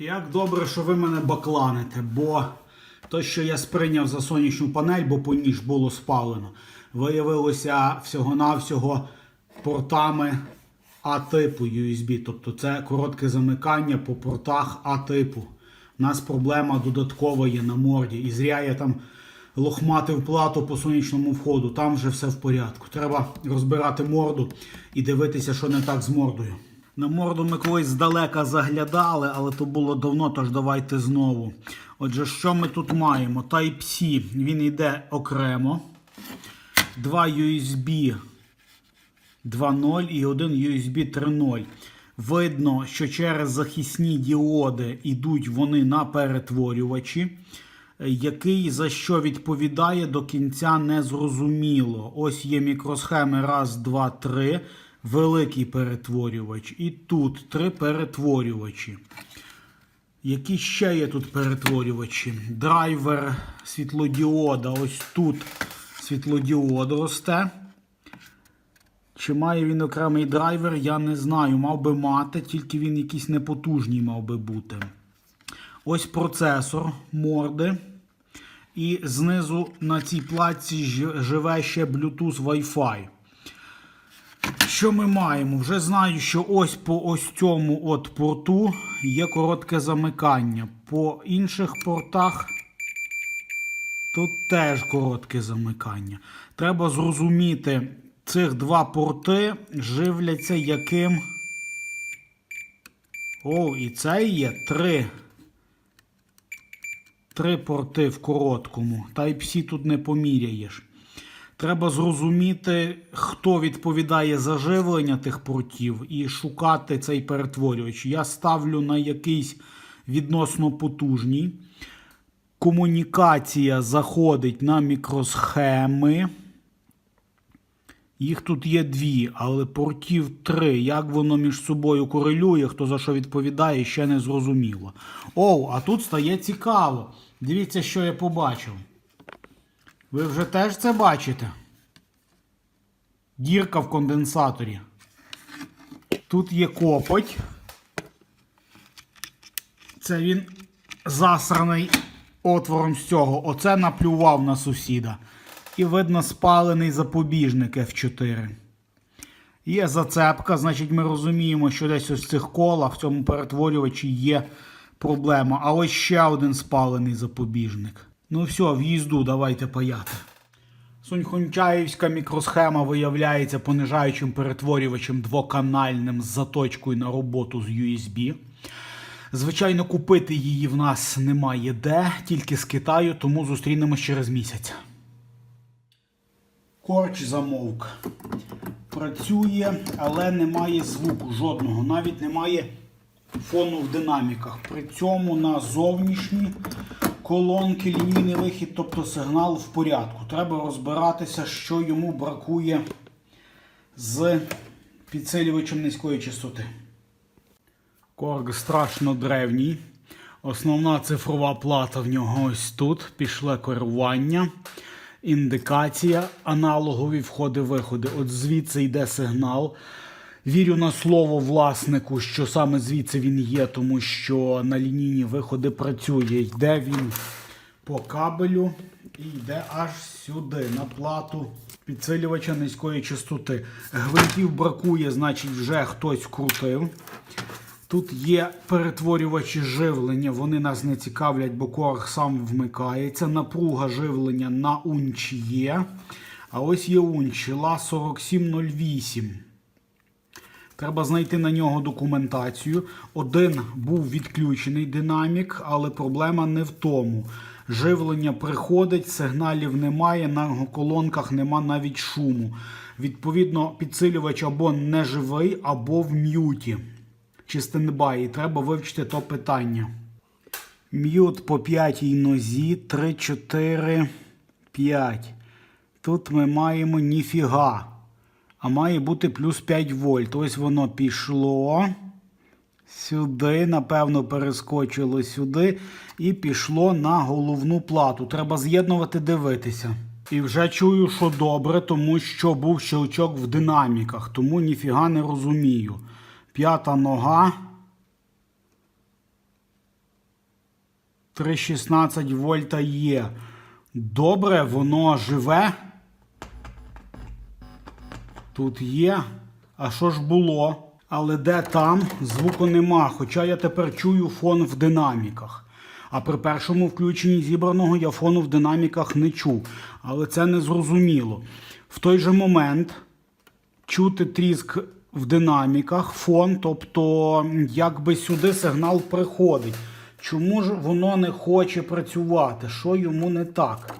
Як добре, що ви мене бакланите, бо то, що я сприйняв за сонячну панель, бо по ній ж було спалено, виявилося всього-навсього портами А-типу USB. Тобто це коротке замикання по портах А-типу. У нас проблема додаткова є на морді. І зря я там лохматив плату по сонячному входу. Там вже все в порядку. Треба розбирати морду і дивитися, що не так з мордою. На морду ми колись здалека заглядали, але то було давно, тож давайте знову. Отже, що ми тут маємо? Type-C, він йде окремо. Два USB 2.0 і один USB 3.0. Видно, що через захисні діоди йдуть вони на перетворювачі. Який за що відповідає до кінця не зрозуміло. Ось є мікросхеми. Раз, два, три. Великий перетворювач. І тут три перетворювачі. Які ще є тут перетворювачі? Драйвер світлодіода. Ось тут світлодіод росте. Чи має він окремий драйвер, я не знаю. Мав би мати, тільки він якийсь непотужний мав би бути. Ось процесор морди. І знизу на цій платці живе ще Bluetooth Wi-Fi. Що ми маємо? Вже знаю, що ось по ось цьому от порту є коротке замикання. По інших портах тут теж коротке замикання. Треба зрозуміти, цих два порти живляться яким. О, і це є три. Три порти в короткому. Type-C тут не поміряєш. Треба зрозуміти, хто відповідає за живлення тих портів, і шукати цей перетворювач. Я ставлю на якийсь відносно потужній. Комунікація заходить на мікросхеми. Їх тут є дві, але портів три. Як воно між собою корелює, хто за що відповідає, ще не зрозуміло. Оу, а тут стає цікаво. Дивіться, що я побачив. Ви вже теж це бачите? Дірка в конденсаторі. Тут є копоть. Це він засраний отвором з цього. Оце наплював на сусіда. І видно спалений запобіжник F4. Є зацепка, значить ми розуміємо, що десь ось в цих колах в цьому перетворювачі є проблема. А ось ще один спалений запобіжник. Ну все, в'їзду, давайте паяти. Суньхунчаївська мікросхема виявляється понижаючим перетворювачем двоканальним з заточкою на роботу з USB. Звичайно, купити її в нас немає де, тільки з Китаю, тому зустрінемось через місяць. Корч замовк. Працює, але немає звуку жодного. Навіть немає фону в динаміках. При цьому на зовнішні колонки лінійний вихід, тобто сигнал в порядку. Треба розбиратися, що йому бракує з підсилювачем низької частоти. Корг страшно древній. Основна цифрова плата в нього ось тут. Пішле керування. Індикація, аналогові входи-виходи. От звідси йде сигнал. Вірю на слово власнику, що саме звідси він є, тому що на лінійні виходи працює. Йде він по кабелю і йде аж сюди, на плату підсилювача низької частоти. Гвинтів бракує, значить, вже хтось вкрутив. Тут є перетворювачі живлення, вони нас не цікавлять, бо корг сам вмикається. Напруга живлення на унчі є. А ось є унчі ла 4708. Треба знайти на нього документацію. Один був відключений динамік, але проблема не в тому. Живлення приходить, сигналів немає, на колонках нема навіть шуму. Відповідно, підсилювач або не живий, або в м'юті чи стендбай. Треба вивчити то питання. М'ют по п'ятій нозі 3, 4, 5. Тут ми маємо ніфіга. А має бути плюс 5 вольт. Ось воно пішло. Сюди, напевно, перескочило сюди і пішло на головну плату. Треба з'єднувати, дивитися. І вже чую, що добре, тому що був щелчок в динаміках, тому ніфіга не розумію. П'ята нога. 3,16 вольта є. Добре, воно живе. Тут є. А що ж було? Але де там звуку нема. Хоча я тепер чую фон в динаміках. А при першому включенні зібраного я фону в динаміках не чув. Але це не зрозуміло. В той же момент чути тріск в динаміках, фон, тобто якби сюди сигнал приходить. Чому ж воно не хоче працювати? Що йому не так?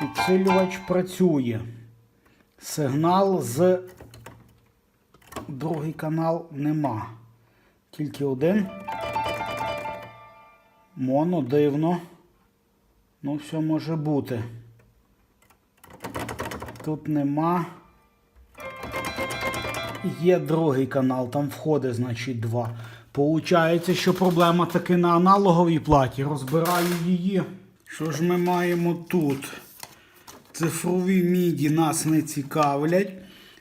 Підсилювач працює. Сигнал з другий канал нема. Тільки один. Моно дивно. Ну, все може бути. Тут нема. Є другий канал, там входить, значить, два. Получається, що проблема таки на аналоговій платі. Розбираю її. Що ж ми маємо тут? Цифрові міді нас не цікавлять.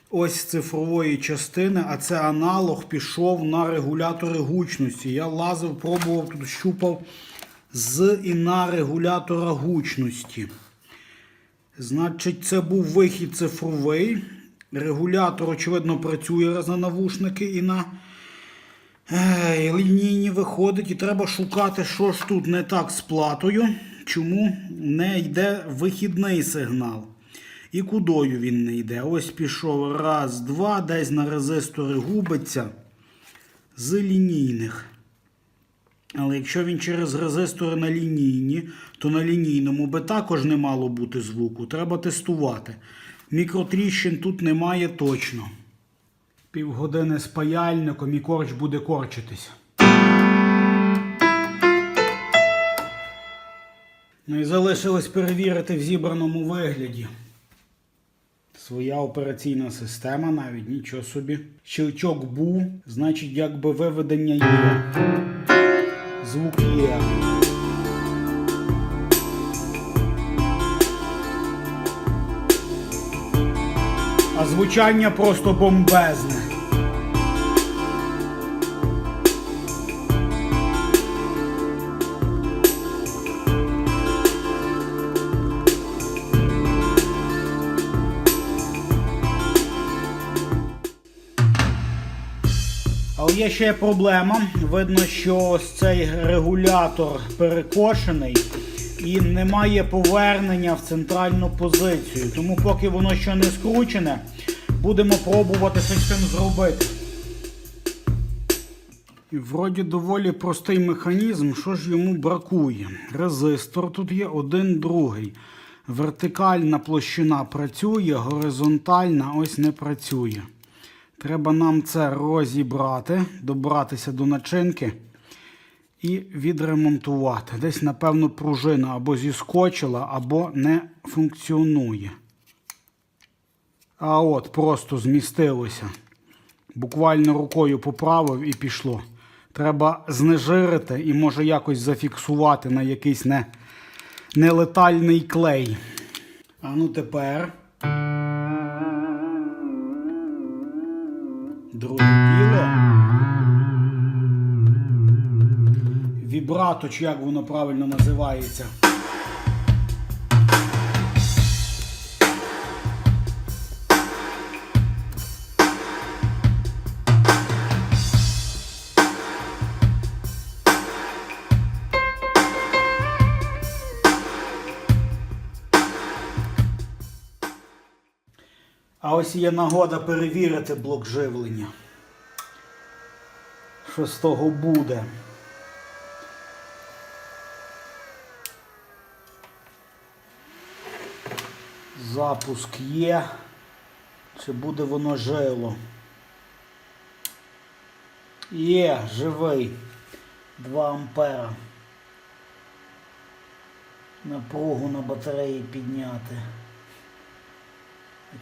Ось цифрової частини, а це аналог пішов на регулятори гучності. Я лазив, пробував, тут щупав з і на регулятора гучності. Значить, це був вихід цифровий. Регулятор, очевидно, працює раз на навушники і на е, лінійні виходить. І треба шукати, що ж тут не так з платою, чому не йде вихідний сигнал. І кудою він не йде. Ось пішов раз, два, десь на резистори губиться з лінійних. Але якщо він через резистори на лінійні, то на лінійному би також не мало бути звуку. Треба тестувати. Мікротріщин тут немає точно. Півгодини з паяльником і корч буде корчитись. Ну і залишилось перевірити в зібраному вигляді. Своя операційна система, навіть нічого собі. Щелчок був, значить, якби виведення є. Звук є. А звучання просто бомбезне. Але є ще проблема. Видно, що ось цей регулятор перекошений і немає повернення в центральну позицію. Тому поки воно ще не скручене, будемо пробувати щось з цим зробити. І вроді доволі простий механізм, що ж йому бракує. Резистор тут є один другий. Вертикальна площина працює, горизонтальна ось не працює. Треба нам це розібрати, добратися до начинки і відремонтувати. Десь, напевно, пружина або зіскочила, або не функціонує. А от просто змістилося. Буквально рукою поправив і пішло. Треба знежирити і може якось зафіксувати на якийсь не, нелетальний клей. А ну тепер. Друге діло. Вібрато, чи як воно правильно називається. А ось є нагода перевірити блок живлення. Що з того буде? Запуск є. Чи буде воно жило? Є, живий. 2 ампера. Напругу на батареї підняти.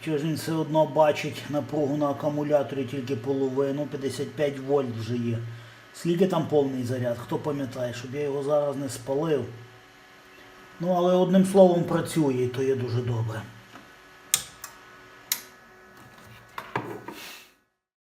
Чого ж він все одно бачить напругу на акумуляторі тільки половину, 55 вольт вже є. Скільки там повний заряд, хто пам'ятає, щоб я його зараз не спалив. Ну, але одним словом працює, і то є дуже добре.